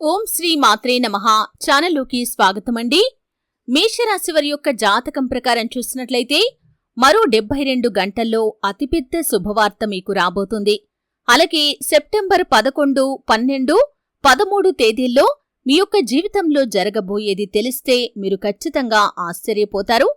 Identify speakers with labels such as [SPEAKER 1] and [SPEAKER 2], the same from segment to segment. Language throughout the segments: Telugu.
[SPEAKER 1] ఓం శ్రీ మాత్రే నమ. ఛానల్లోకి స్వాగతమండి. మేషరాశి వారి యొక్క జాతకం ప్రకారం చూసినట్లయితే మరో డెబ్బై రెండు గంటల్లో అతిపెద్ద శుభవార్త మీకు రాబోతుంది. అలాగే సెప్టెంబర్ పదకొండు పన్నెండు పదమూడు తేదీల్లో మీ యొక్క జీవితంలో జరగబోయేది తెలిస్తే మీరు ఖచ్చితంగా ఆశ్చర్యపోతారు.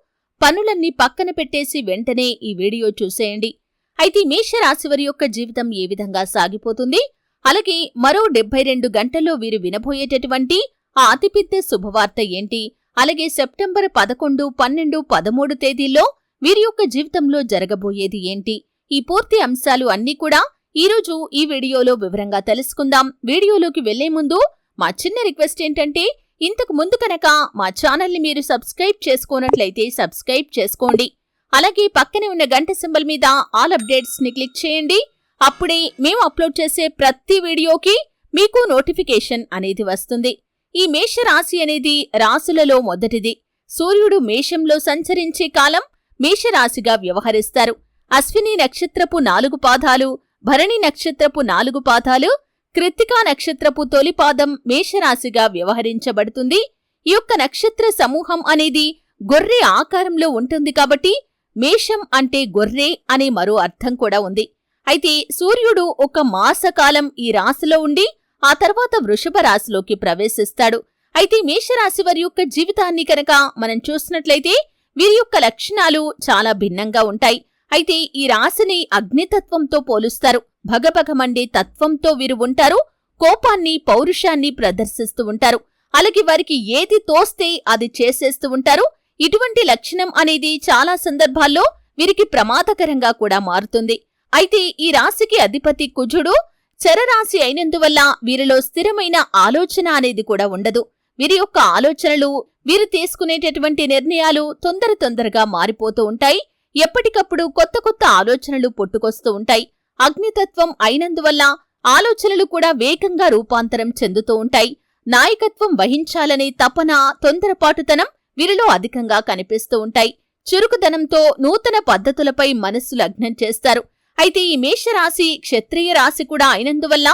[SPEAKER 1] పనులన్నీ పక్కన పెట్టేసి వెంటనే ఈ వీడియో చూసేయండి. అయితే మేషరాశి వారి యొక్క జీవితం ఏ విధంగా సాగిపోతుంది? అలాగే మరో డెబ్బై రెండు గంటల్లో వీరు వినబోయేటటువంటి ఆ అతిపెద్ద శుభవార్త ఏంటి? అలాగే సెప్టెంబర్ పదకొండు పన్నెండు పదమూడు తేదీల్లో వీరి యొక్క జీవితంలో జరగబోయేది ఏంటి? ఈ పూర్తి అంశాలు అన్నీ కూడా ఈరోజు ఈ వీడియోలో వివరంగా తెలుసుకుందాం. వీడియోలోకి వెళ్ళే ముందు మా చిన్న రిక్వెస్ట్ ఏంటంటే ఇంతకు ముందు కనుక మా ఛానల్ని మీరు సబ్స్క్రైబ్ చేసుకోనట్లయితే సబ్స్క్రైబ్ చేసుకోండి. అలాగే పక్కనే ఉన్న గంట సింబల్ మీద ఆల్ అప్డేట్స్ని క్లిక్ చేయండి. అప్పుడే మేము అప్లోడ్ చేసే ప్రతి వీడియోకి మీకు నోటిఫికేషన్ అనేది వస్తుంది. ఈ మేషరాశి అనేది రాశులలో మొదటిది. సూర్యుడు మేషంలో సంచరించే కాలం మేషరాశిగా వ్యవహరిస్తారు. అశ్విని నక్షత్రపు నాలుగు పాదాలు భరణి నక్షత్రపు నాలుగు పాదాలు కృత్తికా నక్షత్రపు తొలి పాదం మేషరాశిగా వ్యవహరించబడుతుంది. ఈ యొక్క నక్షత్ర సమూహం అనేది గొర్రె ఆకారంలో ఉంటుంది కాబట్టి మేషం అంటే గొర్రె అనే మరో అర్థం కూడా ఉంది. అయితే సూర్యుడు ఒక మాసకాలం ఈ రాశిలో ఉండి ఆ తర్వాత వృషభ రాశిలోకి ప్రవేశిస్తాడు. అయితే మేషరాశి వారి యొక్క జీవితాన్ని కనుక మనం చూసినట్లయితే వీరి యొక్క లక్షణాలు చాలా భిన్నంగా ఉంటాయి. అయితే ఈ రాశిని అగ్నితత్వంతో పోలుస్తారు. భగభగమండే తత్వంతో వీరు ఉంటారు. కోపాన్ని పౌరుషాన్ని ప్రదర్శిస్తూ ఉంటారు. అలాగే వారికి ఏది తోస్తే అది చేసేస్తూ ఉంటారు. ఇటువంటి లక్షణం అనేది చాలా సందర్భాల్లో వీరికి ప్రమాదకరంగా కూడా మారుతుంది. అయితే ఈ రాశికి అధిపతి కుజుడు చరరాశి అయినందువల్ల వీరిలో స్థిరమైన ఆలోచన అనేది కూడా ఉండదు. వీరి యొక్క ఆలోచనలు వీరు తీసుకునేటటువంటి నిర్ణయాలు తొందర తొందరగా మారిపోతూ ఉంటాయి. ఎప్పటికప్పుడు కొత్త కొత్త ఆలోచనలు పుట్టుకొస్తూ ఉంటాయి. అగ్నితత్వం అయినందువల్ల ఆలోచనలు కూడా వేగంగా రూపాంతరం చెందుతూ ఉంటాయి. నాయకత్వం వహించాలనే తపన తొందరపాటుతనం వీరిలో అధికంగా కనిపిస్తూ ఉంటాయి. చురుకుదనంతో నూతన పద్ధతులపై మనస్సు లగ్నం చేస్తారు. అయితే ఈ మేషరాశి క్షత్రియ రాశి కూడా అయినందువల్ల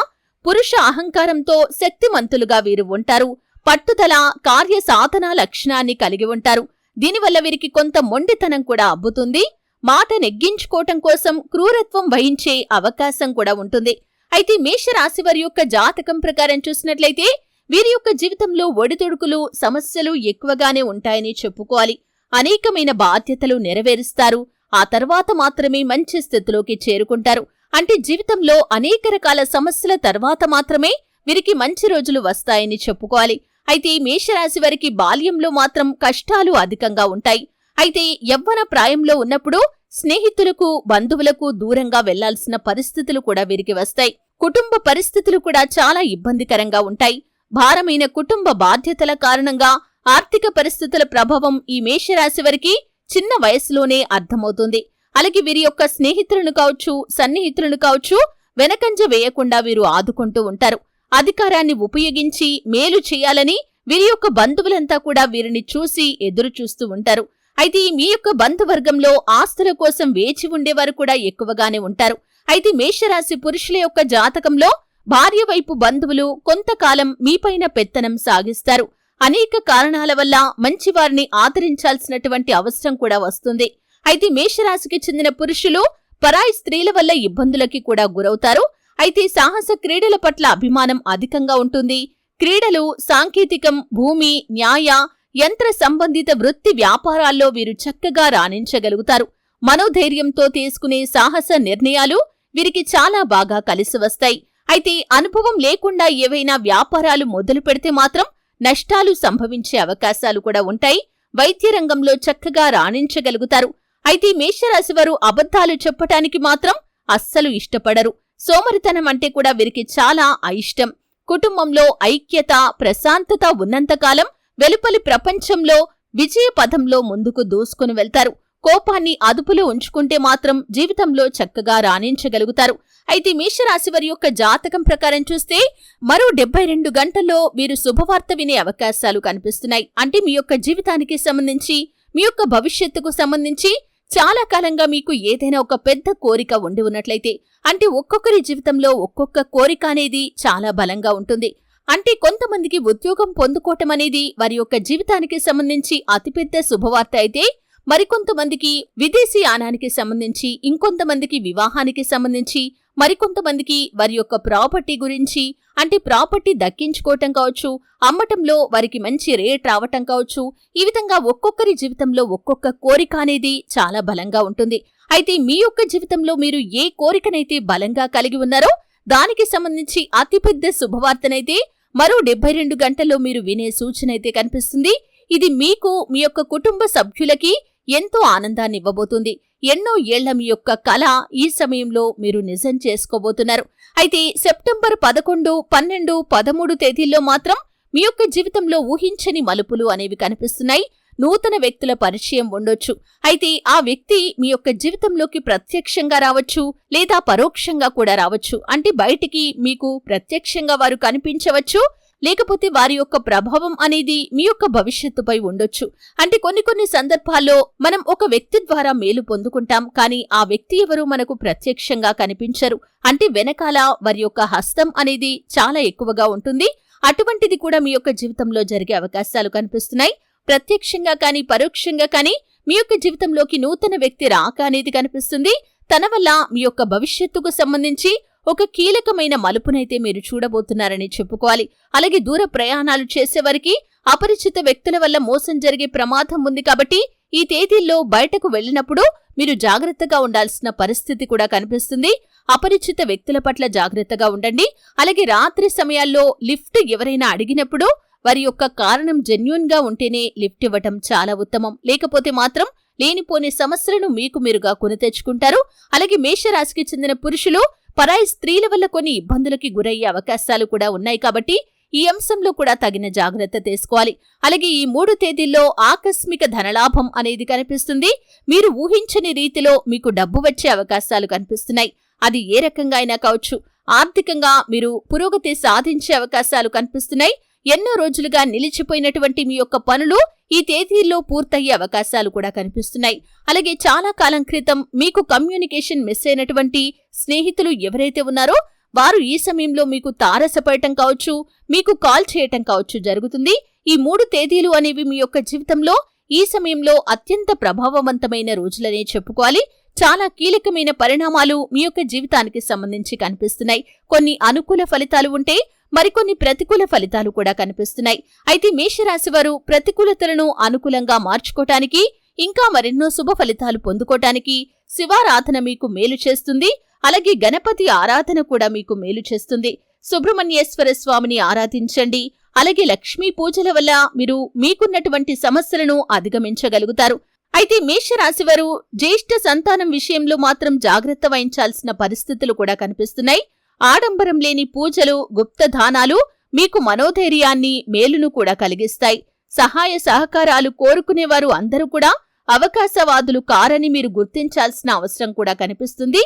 [SPEAKER 1] పురుష అహంకారంతో శక్తిమంతులుగా వీరు ఉంటారు. పట్టుదల కార్య సాధన లక్షణాన్ని కలిగి ఉంటారు. దీనివల్ల వీరికి కొంత మొండితనం కూడా అబ్బుతుంది. మాట నెగ్గించుకోవటం కోసం క్రూరత్వం వహించే అవకాశం కూడా ఉంటుంది. అయితే మేషరాశి వారి యొక్క జాతకం ప్రకారం చూసినట్లయితే వీరి యొక్క జీవితంలో ఒడిదుడుకులు సమస్యలు ఎక్కువగానే ఉంటాయని చెప్పుకోవాలి. అనేకమైన బాధ్యతలు నెరవేరుస్తారు. ఆ తర్వాత మాత్రమే మంచి స్థితిలోకి చేరుకుంటారు. అంటే జీవితంలో అనేక రకాల సమస్యల తర్వాత మాత్రమే వీరికి మంచి రోజులు వస్తాయని చెప్పుకోవాలి. అయితే ఈ మేషరాశి వారికి బాల్యంలో మాత్రం కష్టాలు అధికంగా ఉంటాయి. అయితే యవ్వన ప్రాయంలో ఉన్నప్పుడు స్నేహితులకు బంధువులకు దూరంగా వెళ్ళాల్సిన పరిస్థితులు కూడా వీరికి వస్తాయి. కుటుంబ పరిస్థితులు కూడా చాలా ఇబ్బందికరంగా ఉంటాయి. భారమైన కుటుంబ బాధ్యతల కారణంగా ఆర్థిక పరిస్థితుల ప్రభావం ఈ మేషరాశి వారికి చిన్న వయసులోనే అర్థమవుతుంది. అలాగే వీరి యొక్క స్నేహితులను కావచ్చు సన్నిహితులను కావచ్చు వెనకంజ వేయకుండా వీరు ఆదుకుంటూ ఉంటారు. అధికారాన్ని ఉపయోగించి మేలు చేయాలని వీరి యొక్క బంధువులంతా కూడా వీరిని చూసి ఎదురు చూస్తూ ఉంటారు. అయితే మీ యొక్క బంధువర్గంలో ఆస్తుల కోసం వేచి ఉండేవారు కూడా ఎక్కువగానే ఉంటారు. అయితే మేషరాశి పురుషుల యొక్క జాతకంలో భార్య వైపు బంధువులు కొంతకాలం మీపైన పెత్తనం సాగిస్తారు. అనేక కారణాల వల్ల మంచివారిని ఆదరించాల్సినటువంటి అవసరం కూడా వస్తుంది. అయితే మేషరాశికి చెందిన పురుషులు పరాయి స్త్రీల వల్ల ఇబ్బందులకి కూడా గురవుతారు. అయితే సాహస క్రీడల పట్ల అభిమానం అధికంగా ఉంటుంది. క్రీడలు సాంకేతికం భూమి న్యాయ యంత్ర సంబంధిత వృత్తి వ్యాపారాల్లో వీరు చక్కగా రాణించగలుగుతారు. మనోధైర్యంతో తీసుకునే సాహస నిర్ణయాలు వీరికి చాలా బాగా కలిసి వస్తాయి. అయితే అనుభవం లేకుండా ఏవైనా వ్యాపారాలు మొదలు పెడితే మాత్రం నష్టాలు సంభవించే అవకాశాలు కూడా ఉంటాయి. వైద్య రంగంలో చక్కగా రాణించగలుగుతారు. అయితే మేషరాశి వారు అబద్ధాలు చెప్పటానికి మాత్రం అస్సలు ఇష్టపడరు. సోమరితనం అంటే కూడా వీరికి చాలా అయిష్టం. కుటుంబంలో ఐక్యత ప్రశాంతత ఉన్నంతకాలం వెలుపలి ప్రపంచంలో విజయ పథంలో ముందుకు దూసుకుని వెళ్తారు. కోపాన్ని అదుపులో ఉంచుకుంటే మాత్రం జీవితంలో చక్కగా రాణించగలుగుతారు. అయితే మేషరాశి వారి యొక్క జాతకం ప్రకారం చూస్తే మరో డెబ్బై రెండు గంటల్లో వీరు శుభవార్త వినే అవకాశాలు కనిపిస్తున్నాయి. అంటే మీ యొక్క జీవితానికి సంబంధించి మీ యొక్క భవిష్యత్తుకు సంబంధించి చాలా కాలంగా మీకు ఏదైనా ఒక పెద్ద కోరిక ఉండి ఉన్నట్లయితే అంటే ఒక్కొక్కరి జీవితంలో ఒక్కొక్క కోరిక అనేది చాలా బలంగా ఉంటుంది. అంటే కొంతమందికి ఉద్యోగం పొందుకోవటం అనేది వారి యొక్క జీవితానికి సంబంధించి అతిపెద్ద శుభవార్త అయితే మరికొంతమందికి విదేశీ యానానికి సంబంధించి ఇంకొంతమందికి వివాహానికి సంబంధించి మరికొంతమందికి వారి యొక్క ప్రాపర్టీ గురించి అంటే ప్రాపర్టీ దక్కించుకోవటం కావచ్చు అమ్మటంలో వారికి మంచి రేట్ రావటం కావచ్చు ఈ విధంగా ఒక్కొక్కరి జీవితంలో ఒక్కొక్క కోరిక అనేది చాలా బలంగా ఉంటుంది. అయితే మీ యొక్క జీవితంలో మీరు ఏ కోరికనైతే బలంగా కలిగి ఉన్నారో దానికి సంబంధించి అతిపెద్ద శుభవార్తనైతే మరో డెబ్బై రెండు గంటల్లో మీరు వినే సూచన అయితే కనిపిస్తుంది. ఇది మీకు మీ యొక్క కుటుంబ సభ్యులకి ఎంతో ఆనందాన్ని ఇవ్వబోతుంది. ఎన్నో ఏళ్ళ మీ యొక్క కళ ఈ సమయంలో మీరు నిజం చేసుకోబోతున్నారు. అయితే సెప్టెంబర్ పదకొండు పన్నెండు పదమూడు తేదీల్లో మాత్రం మీ యొక్క జీవితంలో ఊహించని మలుపులు అనేవి కనిపిస్తున్నాయి. నూతన వ్యక్తుల పరిచయం ఉండొచ్చు. అయితే ఆ వ్యక్తి మీ యొక్క జీవితంలోకి ప్రత్యక్షంగా రావచ్చు లేదా పరోక్షంగా కూడా రావచ్చు. అంటే బయటికి మీకు ప్రత్యక్షంగా వారు కనిపించవచ్చు. లేకపోతే వారి యొక్క ప్రభావం అనేది మీ యొక్క భవిష్యత్తుపై ఉండొచ్చు. అంటే కొన్ని కొన్ని సందర్భాల్లో మనం ఒక వ్యక్తి ద్వారా మేలు పొందుకుంటాం. కానీ ఆ వ్యక్తి ఎవరు మనకు ప్రత్యక్షంగా కనిపించరు. అంటే వెనకాల వారి యొక్క హస్తం అనేది చాలా ఎక్కువగా ఉంటుంది. అటువంటిది కూడా మీ యొక్క జీవితంలో జరిగే అవకాశాలు కనిపిస్తున్నాయి. ప్రత్యక్షంగా కానీ పరోక్షంగా కానీ మీ యొక్క జీవితంలోకి నూతన వ్యక్తి రాక అనేది కనిపిస్తుంది. తన వల్ల మీ యొక్క భవిష్యత్తుకు సంబంధించి ఒక కీలకమైన మలుపునైతే మీరు చూడబోతున్నారని చెప్పుకోవాలి. అలాగే దూర ప్రయాణాలు చేసేవారికి అపరిచిత వ్యక్తుల వల్ల మోసం జరిగే ప్రమాదం ఉంది కాబట్టి ఈ తేదీల్లో బయటకు వెళ్ళినప్పుడు మీరు జాగ్రత్తగా ఉండాల్సిన పరిస్థితి కూడా కనిపిస్తుంది. అపరిచిత వ్యక్తుల పట్ల జాగ్రత్తగా ఉండండి. అలాగే రాత్రి సమయాల్లో లిఫ్ట్ ఎవరైనా అడిగినప్పుడు వారి యొక్క కారణం జెన్యున్గా ఉంటేనే లిఫ్ట్ ఇవ్వటం చాలా ఉత్తమం. లేకపోతే మాత్రం లేనిపోని సమస్యలను మీకు మీరుగా కొని తెచ్చుకుంటారు. అలాగే మేషరాశికి చెందిన పురుషులు పరాయి స్త్రీల వల్ల కొన్ని ఇబ్బందులకి గురయ్యే అవకాశాలు కూడా ఉన్నాయి కాబట్టి ఈ అంశంలో కూడా తగిన జాగ్రత్త తీసుకోవాలి. అలాగే ఈ మూడు తేదీల్లో ఆకస్మిక ధనలాభం అనేది కనిపిస్తుంది. మీరు ఊహించని రీతిలో మీకు డబ్బు వచ్చే అవకాశాలు కనిపిస్తున్నాయి. అది ఏ రకంగా అయినా కావచ్చు. ఆర్థికంగా మీరు పురోగతి సాధించే అవకాశాలు కనిపిస్తున్నాయి. ఎన్నో రోజులుగా నిలిచిపోయినటువంటి మీ యొక్క పనులు ఈ తేదీల్లో పూర్తయ్యే అవకాశాలు కూడా కనిపిస్తున్నాయి. అలాగే చాలా కాలం క్రితం మీకు కమ్యూనికేషన్ మిస్ అయినటువంటి స్నేహితులు ఎవరైతే ఉన్నారో వారు ఈ సమయంలో మీకు తారసపడటం కావచ్చు మీకు కాల్ చేయటం కావచ్చు జరుగుతుంది. ఈ మూడు తేదీలు అనేవి మీ యొక్క జీవితంలో ఈ సమయంలో అత్యంత ప్రభావవంతమైన రోజులనే చెప్పుకోవాలి. చాలా కీలకమైన పరిణామాలు మీ యొక్క జీవితానికి సంబంధించి కనిపిస్తున్నాయి. కొన్ని అనుకూల ఫలితాలు ఉంటే మరికొన్ని ప్రతికూల ఫలితాలు కూడా కనిపిస్తున్నాయి. అయితే మేషరాశివారు ప్రతికూలతలను అనుకూలంగా మార్చుకోటానికి ఇంకా మరెన్నో శుభ ఫలితాలు పొందుకోటానికి శివారాధన మీకు మేలు చేస్తుంది. అలాగే గణపతి ఆరాధన కూడా మీకు మేలు చేస్తుంది. సుబ్రహ్మణ్యేశ్వర స్వామిని ఆరాధించండి. అలాగే లక్ష్మీ పూజల వల్ల మీరు మీకున్నటువంటి సమస్యలను అధిగమించగలుగుతారు. అయితే మేషరాశివారు జ్యేష్ఠ సంతానం విషయంలో మాత్రం జాగ్రత్త వహించాల్సిన పరిస్థితులు కూడా కనిపిస్తున్నాయి. ఆడంబరం లేని పూజలు గుప్తదానాలు మీకు మనోధైర్యాన్ని మేలును కూడా కలిగిస్తాయి. సహాయ సహకారాలు కోరుకునేవారు అందరూ కూడా అవకాశవాదులు కారని మీరు గుర్తించాల్సిన అవసరం కూడా కనిపిస్తుంది.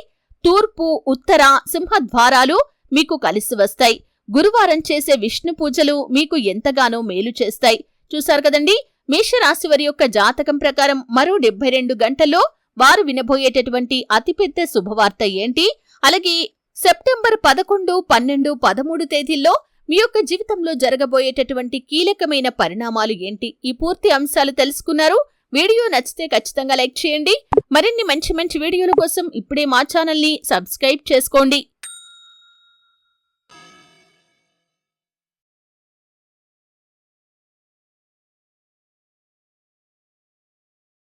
[SPEAKER 1] తూర్పు ఉత్తర సింహద్వారాలు మీకు కలిసి వస్తాయి. గురువారం చేసే విష్ణు పూజలు మీకు ఎంతగానో మేలు చేస్తాయి. చూశారు కదండి? మేషరాశి వారి యొక్క జాతకం ప్రకారం మరో డెబ్బై రెండు గంటల్లో వారు వినబోయేటటువంటి అతిపెద్ద శుభవార్త ఏంటి? అలాగే సెప్టెంబర్ పదకొండు పన్నెండు పదమూడు తేదీల్లో మీ యొక్క జీవితంలో జరగబోయేటటువంటి కీలకమైన పరిణామాలు ఏంటి? ఈ పూర్తి అంశాలు తెలుసుకున్నారు. వీడియో నచ్చితే ఖచ్చితంగా లైక్ చేయండి. మరిన్ని మంచి మంచి వీడియోల కోసం ఇప్పుడే మా ఛానల్ని సబ్స్క్రైబ్ చేసుకోండి.